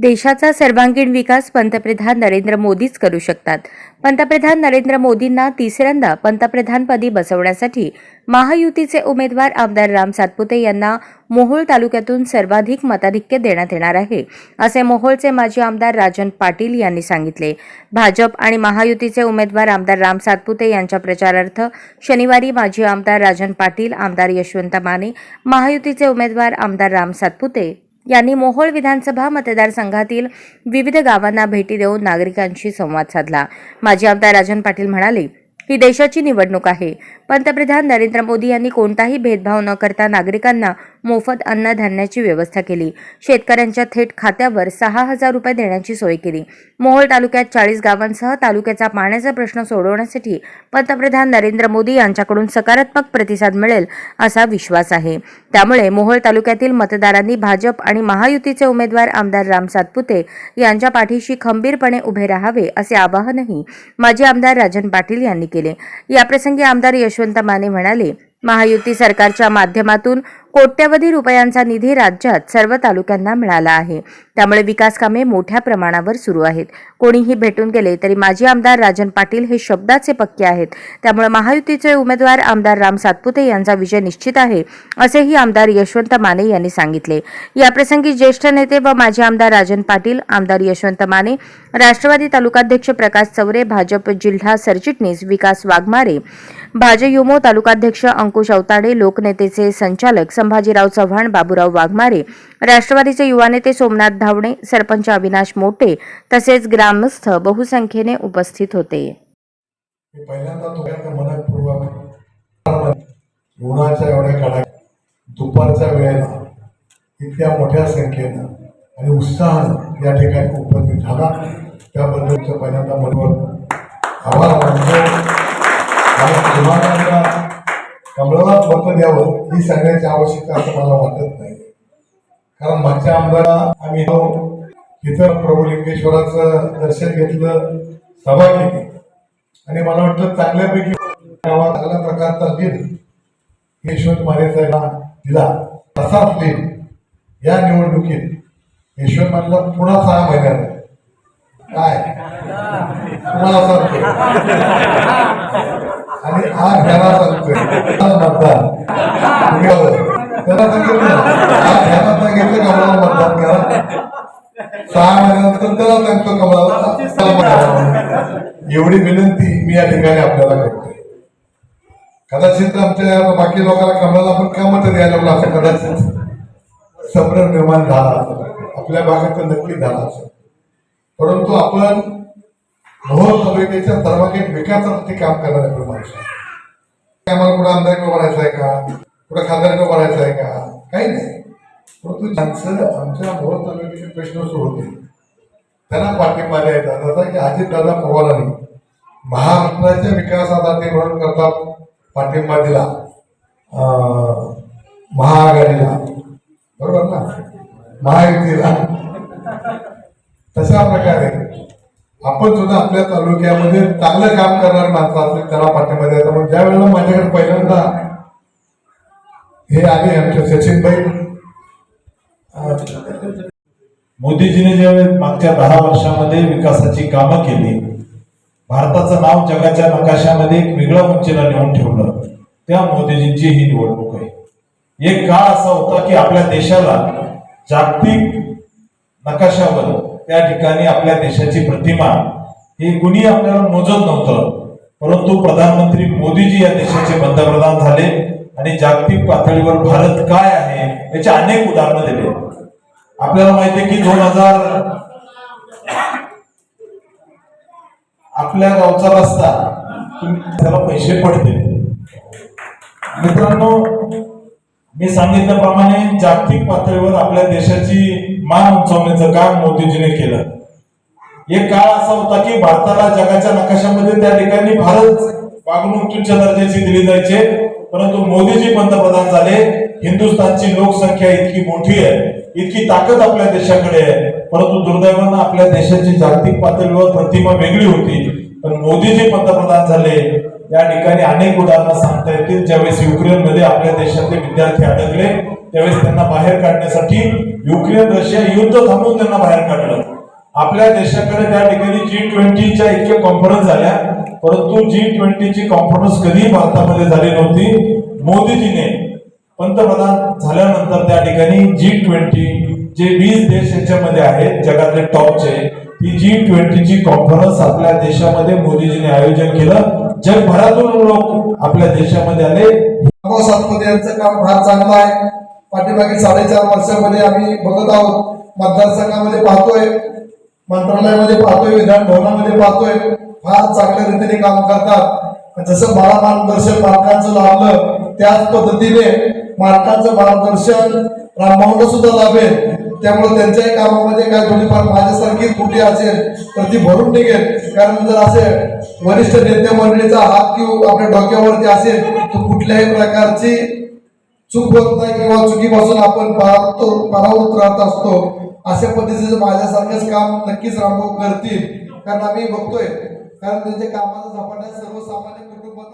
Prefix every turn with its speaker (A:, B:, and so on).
A: देशाचा सर्वांगीण विकास पंतप्रधान नरेंद्र मोदीच करू शकतात. पंतप्रधान नरेंद्र मोदींना तिसऱ्यांदा पंतप्रधानपदी बसवण्यासाठी महायुतीचे उमेदवार आमदार राम सातपुते यांना मोहोळ तालुक्यातून सर्वाधिक मताधिक्य देण्यात येणार आहे असे मोहोळचे माजी आमदार राजन पाटील यांनी सांगितले. भाजप आणि महायुतीचे उमेदवार आमदार राम सातपुते यांच्या प्रचारार्थ शनिवारी माजी आमदार राजन पाटील आमदार यशवंत माने महायुतीचे उमेदवार आमदार राम सातपुते यांनी मोहोळ विधानसभा मतदारसंघातील विविध गावांना भेटी देऊन नागरिकांशी संवाद साधला. माजी आमदार राजन पाटील म्हणाले ही देशाची निवडणूक आहे. पंतप्रधान नरेंद्र मोदी यांनी कोणताही भेदभाव न करता नागरिकांना मोफत अन्नधान्याची व्यवस्था केली. शेतकऱ्यांच्या थेट खात्यावर सहा हजार रुपये देण्याची सोय केली. मोहोळ तालुक्यात चाळीस गावांसह तालुक्याचा पाण्याचा प्रश्न सोडवण्यासाठी पंतप्रधान नरेंद्र मोदी यांच्याकडून सकारात्मक प्रतिसाद मिळेल असा विश्वास आहे. त्यामुळे मोहोळ तालुक्यातील मतदारांनी भाजप आणि महायुतीचे उमेदवार आमदार राम सातपुते यांच्या पाठीशी खंबीरपणे उभे राहावे असे आवाहनही माजी आमदार राजन पाटील यांनी केले. याप्रसंगी आमदार यशवंत माने म्हणाले महायुती सरकारच्या माध्यमातून कोट्यवधी रुपयांचा निधी राज्यात सर्व तालुक्यांना मिळाला आहे. त्यामुळे विकास कामे मोठ्या प्रमाणावर सुरू आहेत. कोणीही भेटून गेले तरी माजी आमदार राजन पाटील हे शब्दाचे पक्के आहेत. त्यामुळे महायुतीचे उमेदवार आमदार राम सातपुते यांचा विजय निश्चित आहे असेही आमदार यशवंत माने यांनी सांगितले. याप्रसंगी ज्येष्ठ नेते व माजी आमदार राजन पाटील आमदार यशवंत माने राष्ट्रवादी तालुकाध्यक्ष प्रकाश चौरे भाजप जिल्हा सरचिटणीस विकास वाघमारे भाजयुमो तालुकाध्यक्ष अंकुश अवताडे लोकनेतेचे संचालक संभाजीराव चव्हाण बाबूराव वाघमारे राष्ट्रवादीचे युवा नेते सोमनाथ धावणे सरपंच अविनाश मोटे तसेच ग्रामस्थ बहुसंख्येने उपस्थित होते.
B: उन्हाच्या एवढ्या कडा दुपारच्या वेळेला इतक्या मोठ्या संख्येनं आणि उत्साहानं या ठिकाणी उपस्थित झाला. त्याबद्दलचं पहिल्यांदा मनोर आभार मानतो. आणि तुम्हाला कमळाला मत द्यावं ही सांगण्याची आवश्यकता असं मला वाटत नाही. कारण मागच्या आमदारा आम्ही हो, इथं प्रभू लिंगेश्वराचं दर्शन घेतलं सभा केली. आणि मला वाटतं चांगल्यापैकी गावात चांगल्या प्रकारचा लीड यशवंत माने साहेबांना दिला. तसाच लीड या निवडणुकीत यशवंत मानेला पुन्हा सहा महिन्यात. काय? तुम्हाला सांगतो आणि मतदान. त्याला सांगितलं का मला मतदान करा सहा महिन्यानंतर त्याला सांगतो कमळाला. एवढी विनंती मी या ठिकाणी आपल्याला करतोय. कदाचित आमच्या बाकी लोकांना कमळाला आपण का मत द्यायला लागलो असं कदाचित संभ्रम निर्माण झाला असेल आपल्या भागात नक्की झाला असेल परंतु आपण मोहोळ तालुक्याच्या सर्वांगीण विकासासाठी काम करणारे आपण माणसं आहे. आम्हाला कुठं आमदार बनायचं आहे का? कुठं खासदार बनायचं आहे का? काही नाही. परंतु ज्यांचं आमच्या मोहोळ तालुक्याचे प्रश्न सोडवतील त्यांना पाठिंबा द्यायचा. जसा की अजितदादा पवारांनी महाराष्ट्राच्या विकासासाठी म्हणून करता पाठिंबा दिला. महाआघाडीला. बरोबर ना? महायुतीला. तशा प्रकारे आपण सुद्धा आपल्या तालुक्यामध्ये चांगलं काम करणार माणसं असेल त्याला पाठिंबा द्यायचा. मग ज्या वेळेला माझ्याकडे पहिल्यांदा हे आले आमचे सचिनभाई
C: मोदीजीने ज्यावेळेस मागच्या दहा वर्षामध्ये विकासाची कामं केली भारताचं नाव जगाच्या नकाशामध्ये एक वेगळ्या उंचीला नेऊन ठेवलं त्या मोदीजींची ही निवडणूक आहे. एक काळ असा होता की आपल्या देशाला जागतिक नकाशावर त्या ठिकाणी आपल्या देशाची प्रतिमा ही कुणी आपल्याला मोजत नव्हतं. परंतु प्रधानमंत्री मोदीजी या देशाचे पंतप्रधान झाले आणि जागतिक पातळीवर भारत काय आहे याचे अनेक उदाहरणं दिले. आपल्याला माहिती आहे की दोन हजार आपल्या गावचा रस्ता तुम्ही त्याला पैसे पडते मित्रांनो मी सांगितल्याप्रमाणे जागतिक पातळीवर आपल्या देशाची मान उंचावण्याचं काम मोदीजीने केलं. एक काळ असा होता की भारताला जगाच्या नकाशामध्ये त्या ठिकाणी भारत वागणूक तुच्छ दर्जाची दिली जायचे परंतु मोदीजी पंतप्रधान झाले. हिंदुस्थानची लोकसंख्या इतकी मोठी आहे इतकी ताकद आपल्या देशाकडे आहे परंतु दुर्दैवानं आपल्या देशाची जागतिक पातळीवर प्रतिमा वेगळी होती. पण मोदीजी पंतप्रधान झाले या ठिकाणी अनेक उदाहरणं सांगता येतील. ज्यावेळेस युक्रेनमध्ये आपल्या देशातले विद्यार्थी अडकले त्यावेळेस त्यांना बाहेर काढण्यासाठी युक्रेन रशिया युद्ध थांबवून त्यांना बाहेर काढलं. आपल्या देशाकडे त्या ठिकाणी जी ट्वेंटीच्या इतक्या कॉन्फरन्स झाल्या. परंतु जी ट्वेंटीची कॉन्फरन्स कधीही भारतामध्ये झाली नव्हती. मोदीजीने पंतप्रधान झाल्यानंतर त्या ठिकाणी जी ट्वेंटी जे वीस देश याच्यामध्ये आहेत जगातले टॉपचे ही जी ट्वेंटीची कॉन्फरन्स आपल्या देशामध्ये मोदीजीने आयोजन केलं. जगभरातून लोक आपल्या देशामध्ये आले.
D: सातमध्ये यांचं काम फार चांगलं आहे. पाठीमागे साडेचार वर्षामध्ये आम्ही बघत आहोत. मतदारसंघामध्ये पाहतोय. मंत्रालयामध्ये पाहतोय. विधान भवनामध्ये पाहतोय. फार चांगल्या रीतीने काम करतात. जसं बाळा मार्गदर्शन मालकांचं लाभलं त्याच पद्धतीने मालकांचं मार्गदर्शन रामभाऊला सुद्धा लाभेल. त्यामुळे त्यांच्याही कामामध्ये काय थोडीफार माझ्यासारखी त्रुटी असेल तर ती भरून निघेल. कारण जर असे वरिष्ठ नेते मंडळीचा हात किंवा आपल्या डोक्यावरती असेल तर कुठल्याही प्रकारची चूक होत नाही किंवा चुकीपासून आपण पाहतो परावृत्त राहत असतो. अशा पद्धतीचं माझ्यासारखंच काम नक्कीच रामभाऊ करतील. कारण आम्ही बघतोय. कारण त्यांच्या कामाचा झपाटा सर्वसामान्य कुटुंबात